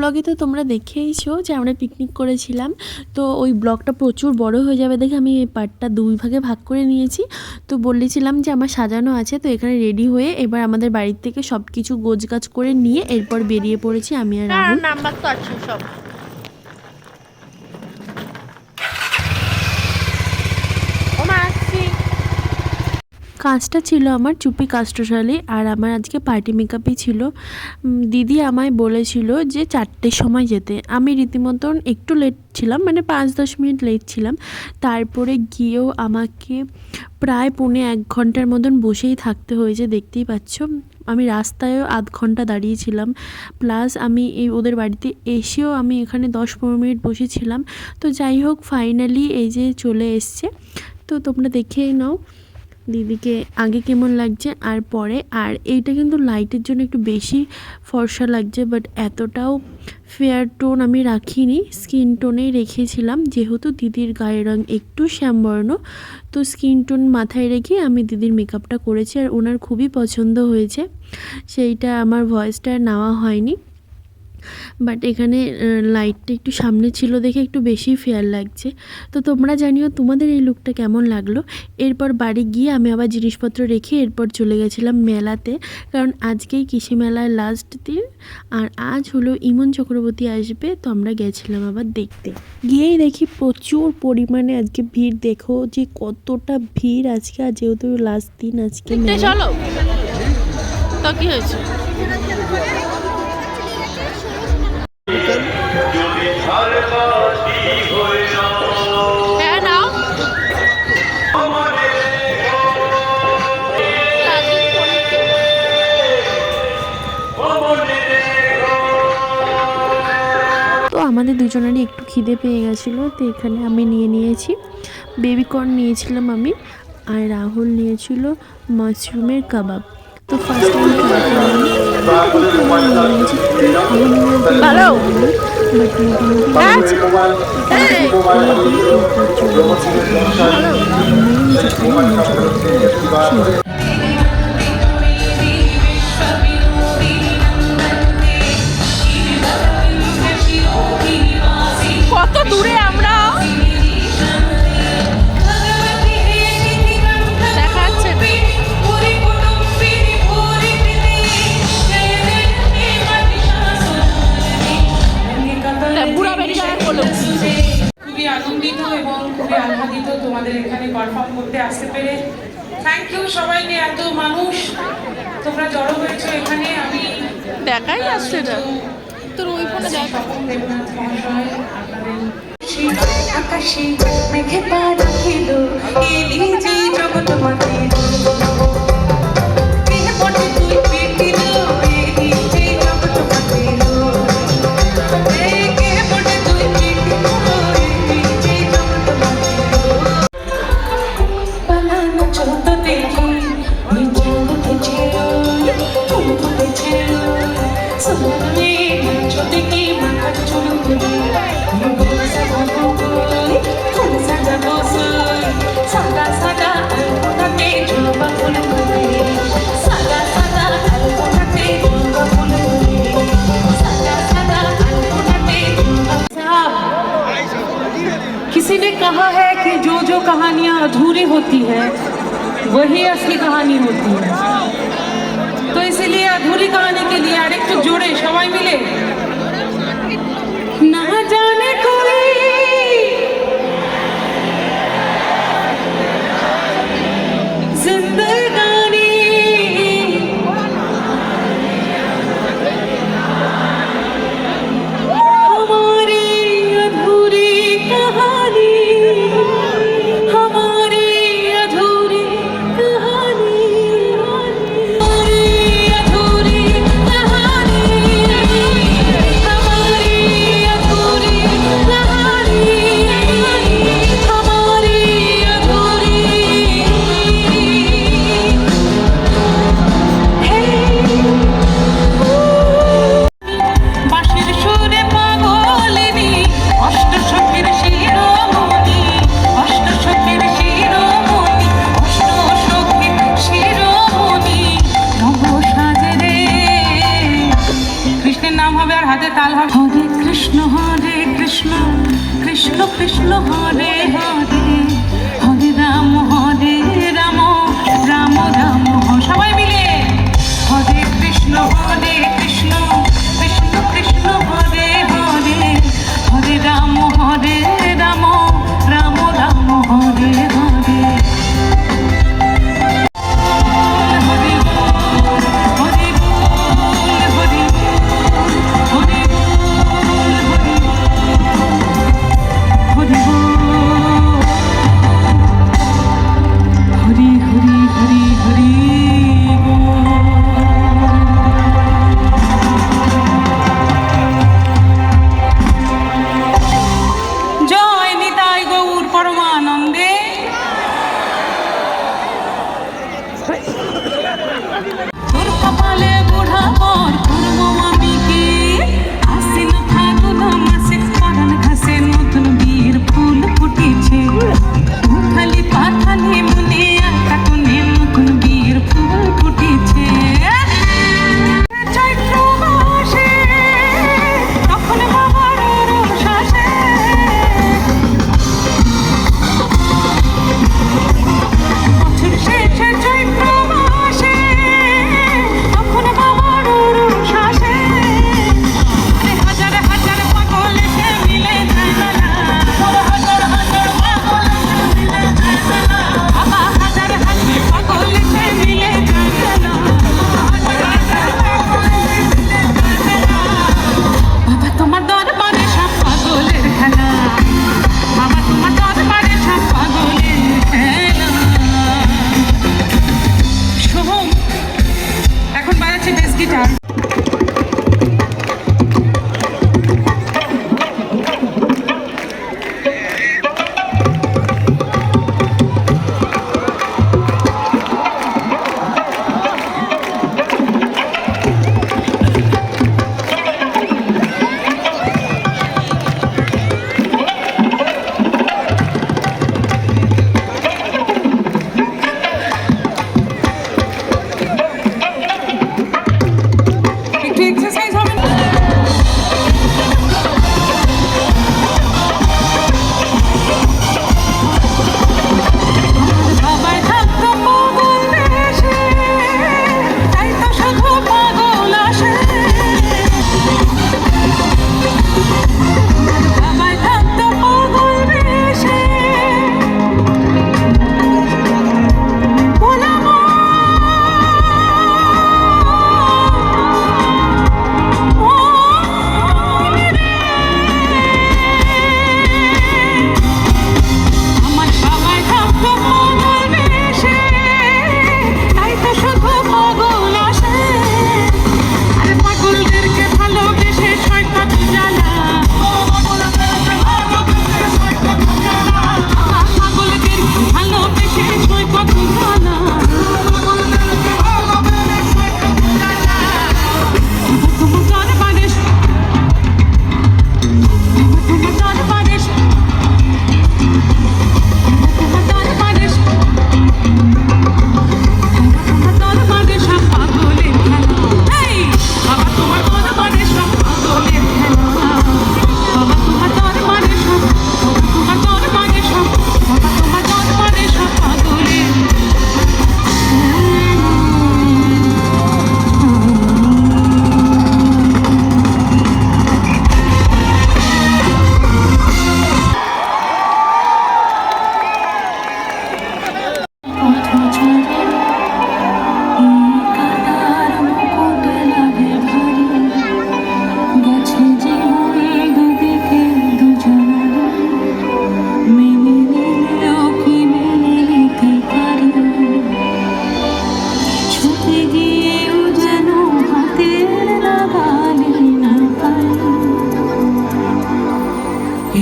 ব্লগে তো তোমরা দেখেইছো যে আমরা পিকনিক করেছিলাম। তো ওই ব্লগটা প্রচুর বড় হয়ে যাবে দেখে আমি এই পার্টটা দুই ভাগে ভাগ করে নিয়েছি। তো বলেছিলাম যে আমার সাজানো আছে, তো এখানে রেডি হয়ে এবার আমাদের বাড়ির থেকে সব কিছু গোছগাছ করে নিয়ে এরপর বেরিয়ে পড়েছি আমি আর নাম্বার তো আছে সব? কাজটা ছিল আমার চুপি কাস্টশালে আর আমার আজকে পার্টি মেকআপই ছিল। দিদি আমায় বলেছিল যে চারটের সময় যেতে। আমি রীতিমতন একটু লেট ছিলাম মানে পাঁচ দশ মিনিট লেট ছিলাম। তারপরে গিয়েও আমাকে প্রায় পৌনে এক ঘণ্টার মতন বসেই থাকতে হয়েছে, দেখতেই পাচ্ছ। আমি রাস্তায়ও আধ ঘণ্টা দাঁড়িয়েছিলাম প্লাস আমি এই ওদের বাড়িতে এসেও আমি এখানে দশ পনেরো মিনিট বসেছিলাম। তো যাই হোক ফাইনালি এই যে চলে এসছে। তো তোমরা দেখেই নাও। দিদিকে আগে কেমন লাগছে আর পরে, আর এইটা কিন্তু লাইটের জন্য একটু বেশি ফর্সা লাগছে বাট এতটাও ফেয়ার টোন আমি রাখিনি। স্কিন টোনেই রেখেছিলাম, যেহেতু দিদির গায়ের রং একটু শ্যামবর্ণ, তো স্কিন টোন মাথায় রেখে আমি দিদির মেকআপটা করেছি আর ওনার খুবই পছন্দ হয়েছে। সেইটা আমার ভয়েসটা নেওয়া হয়নি। বাট এখানে লাইটটা একটু সামনে ছিল দেখে একটু বেশি ফেয়ার লাগছে। তো তোমরা জানিও তোমাদের এই লুকটা কেমন লাগল। এরপর বাড়ি গিয়ে আমি আবার জিনিসপত্র রেখে এরপর চলে গেছিলাম মেলাতে। কারণ আজকেই কৃষি মেলার লাস্ট দিন আর আজ হলো ইমন চক্রবর্তী আসবে তো আমরা গেছিলাম আবার দেখতে। গিয়েই দেখি প্রচুর পরিমাণে আজকে ভিড়। দেখো যে কতটা ভিড় আজকে আর যেহেতু লাস্ট দিন আজকে চলো। তো কি হয়েছে? আমাদের দুজনেরই একটু খিদে পেয়ে গেছিল তো এখানে আমি নিয়ে নিয়েছি। বেবি কর্ন নিয়েছিলাম আমি আর রাহুল নিয়েছিল মাশরুমের কাবাব। তো ফার্স্ট ভালো হ্যাঁ? থ্যাংক ইউ সবাইকে এত মানুষ। তোমরা জড়ো হয়েছো এখানে আমি দেখাই আসছে না। তোর ওই ফোনে দেখ। আকাশে মেঘে পা রাখিল এলি যে জগৎ कहानियाँ अधूरी होती है, वही असली कहानी होती है। तो इसीलिए अधूरी कहानी के लिए अरे तो जोड़े सवाई मिले। ना जाने को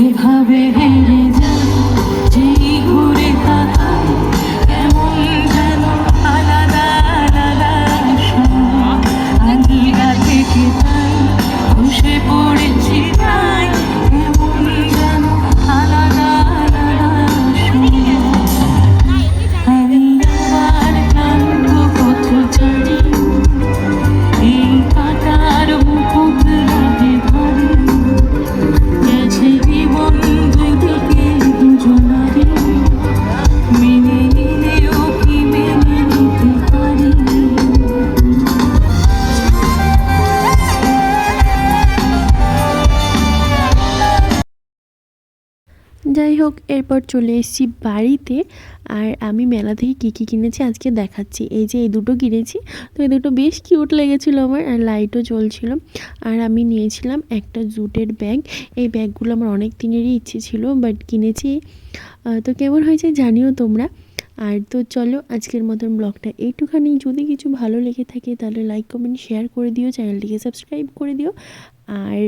এভাবে হেরে যাই হোক এরপর চলে এসেছি বাড়িতে। আর আমি মেলা থেকে কী কী কিনেছি আজকে দেখাচ্ছি। এই যে এই দুটো কিনেছি। তো এই দুটো বেশ কিউট লেগেছিলো আমার আর লাইটও জ্বলছিল। আর আমি নিয়েছিলাম একটা জুটের ব্যাগ এই ব্যাগগুলো আমার অনেক দিনেরই ইচ্ছে ছিল বাট কিনেছি। তো কেমন হয়েছে জানিও তোমরা। আর তো চলো, আজকের মতন ব্লগটা এইটুখানি। যদি কিছু ভালো লেগে থাকে, তাহলে লাইক কমেন্ট শেয়ার করে দিও। চ্যানেলটিকে সাবস্ক্রাইব করে দিও। আর